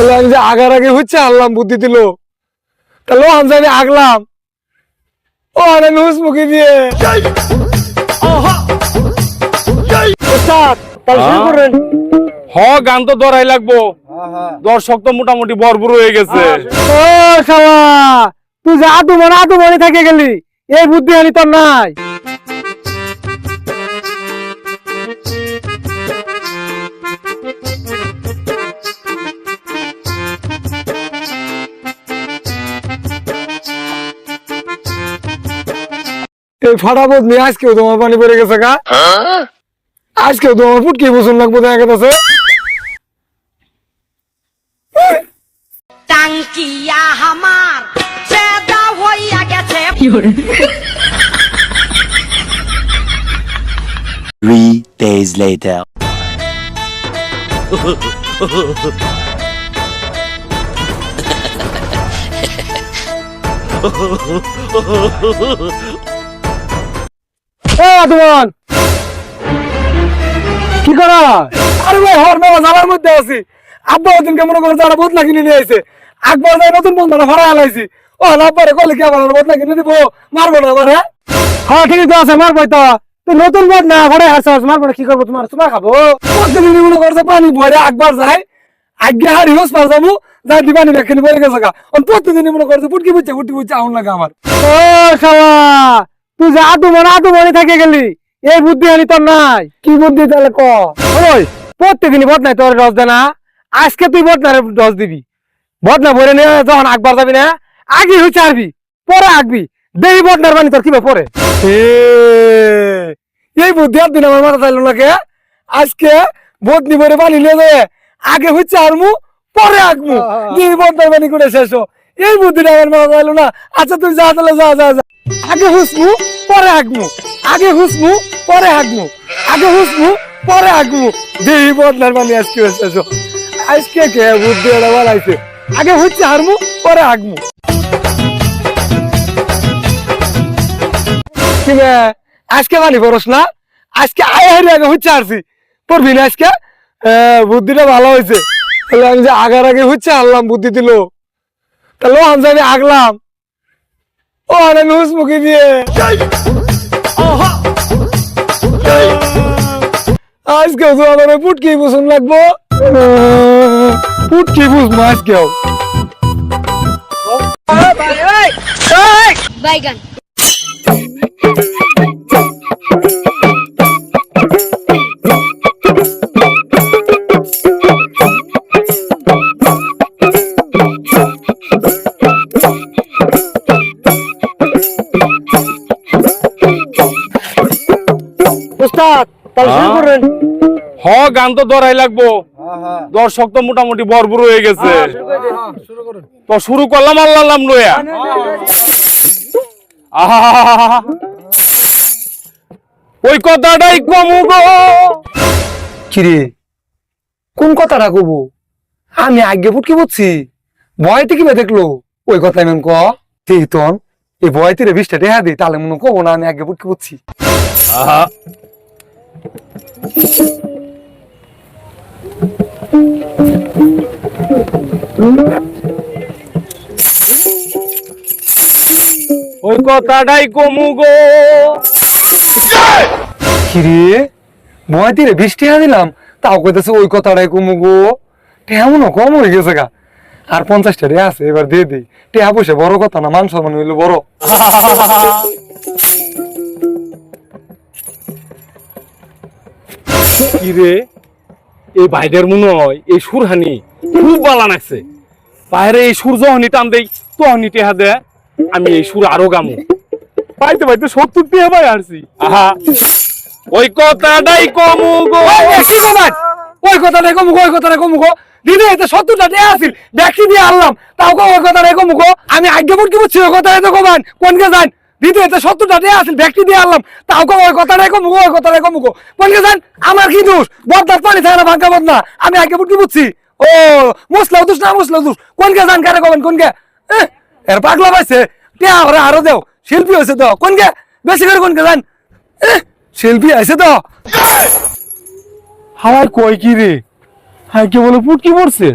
তাহলে আমি যে আগার আগে হচ্ছে আনলাম বুদ্ধি দিল। তাহলে আমি আগলাম। ও হুসমুখি দিয়ে। হ গান তো ধরাই লাগবো। দর্শক তো মোটামুটি ভরপুর হয়ে গেছে। ও শালা তুই যে আদু মনে আদু মনে থেকে গেলি। এই বুদ্ধি আনি তোর নাই। এই ফটাফট নিয়ে আজকেও তোমার পানি পড়ে গেছে গা। আজকেও তোমার ফুটকি বসুন লাগবো দেখা গেছে টাঙ্কিয়া হামার চেদা হইয়া গেছে। Three days later. আদমান কি করা? আরে ভাই হর মধ্যে আছি। আব্বা ওদিনকে মনে করে যারা বদলা কিনে নিয়ে আইছে। আকবর যাই নতুন বন্ধুটা ভাড়া আলাইছি ও আব্বারে কলে কি আবার বদলা কিনে দিব? মারবো না আবার হ্যাঁ? হ্যাঁ ঠিকই তো আছে মারবো তো। নতুন বদ না ঘরে হাসছ মারবো না কি করব তোমার? তোমার খাব? প্রতিদিন মনে করছে পানি ভরে আকবার যায় আগে হারি হোস পার যাব যাই দিবানি ব্যাখ্যানি বলে গেছে গা। প্রতিদিন মনে করছে ফুটকি বুঝছে ফুটকি বুঝছে আউন লাগে আমার। ও শালা! তুই যে আদু মনে আদু মনে থেকে গেলি। এই বুদ্ধি আনি তোর নাই। কি বুদ্ধি তাহলে ক? ওই প্রত্যেকদিনই বদনাই তোর রস দে না। আজকে তুই বদনার রস দিবি। বদনা ভরে নিয়ে যখন আকবার যাবি না আগে হইছে আরবি পরে আঁকবি। দেবি বদনার বানি তোর কীভাবে পরে এই বুদ্ধি আর দিন আমার মাথা চাইলো না কে? আজকে বদনি ভরে পানি নিয়ে যাবে আগে হচ্ছে আরমু পরে আঁকমু। দেবি বদনার বানি করে শেষ। এই বুদ্ধিটা আমার মাথা চাইলো না। আচ্ছা তুই যা তাহলে যা যা যা। আগে হুসমু পরে হাগমু আগে হুসমু পরে হাগমু আগে হুসমু পরে হাগমু দেহি বদলার মানে আজকে হচ্ছে এসো। আজকে কে বুদ্ধি ওরা বানাইছে? আগে হচ্ছে হারমু পরে বে, আজকে মানি পড়স না? আজকে আয় হারি আগে হচ্ছে আরছি পড়বি না আজকে? বুদ্ধিটা ভালো হয়েছে। আমি যে আগার আগে হচ্ছে আনলাম বুদ্ধি দিল। তাহলে আমি আগলাম। ও আরে নুসমুখি দিয়ে আজকে তো আমার পুটকি বুঝুন লাগবো পুটকি বুঝব আজকেও বাইগান উস্তাদ তাহলে শুরু হ্যাঁ? করেন হ গান তো ধরাই লাগবো। দর্শক তো মোটামুটি ভরপুর হয়ে গেছে। তো শুরু করলাম আল্লাহ নাম লইয়া। ওই কথাটাই কমু কিরে কোন কথাটা কব? আমি আগে ফুটকি বুঝছি। ভয়তে কিবা দেখল? ওই কথা এমন ক। তেতন এই ভয়তে রে বিশটা টেহা দিই তাহলে মনে কব না আমি আগে ফুটকি বুঝছি। আহা। ওই কথাটাই কমু গো। কিরে ভয়তে রে বিশ টেহা দিলাম, তাও কইতেছে ওই কথাটাই কমু গো। টেহা মনে কম হয়ে গেছে গা। আর পঞ্চাশটা রে আছে, এবার দিয়ে দিই। টেহা পয়সা বড় কথা না, মান সম্মান হইল বড়। কিরে এই ভাইদের মনে হয় এই সুরহানি। খুব বালা বাইরে এই সুর যখনই টান দেই তখনই টেহা দে আমি এই সুর আরও গামু। পাইতে পাইতে সত্তর টেহা পাই আসছি আহা। ওই কথাটাই কমু গো। কি কমান ওই কথাটাই কমু গো ওই কথাটাই কমু গো। দিদি এতে সত্তরটা টেহা আছিল দেখি দিয়ে আনলাম তাও কো ওই কথাটাই কমু গো। আমি ফুটকি বুঝছি ওই কথাটাই তো কমান কোনকে যান এতে সত্তরটা টেহা আছিল ব্যক্তি দিয়ে আনলাম। তাও কো ওই কথাটাই কমু গো, ওই কমু গো। কোনকে যান আমার কি দোষ? বদলার পানি থাকে না ভাঙ্গা আমি আগে ফুটকি বুঝছি। ও, মুসলাও দোষ না, মুসলাও দোষ? কোনকে যান কারে কবেন, কোনকে? এর পাগলা পাইছে। ওরা আরও দেও। শিল্পী হয়েছে তো কোনকে? বেশি করে কোনকে যান শিল্পী আছে তো হাওয়ার কয় কি রে? হ্যাঁ কে বলে পুটকি পড়ছে?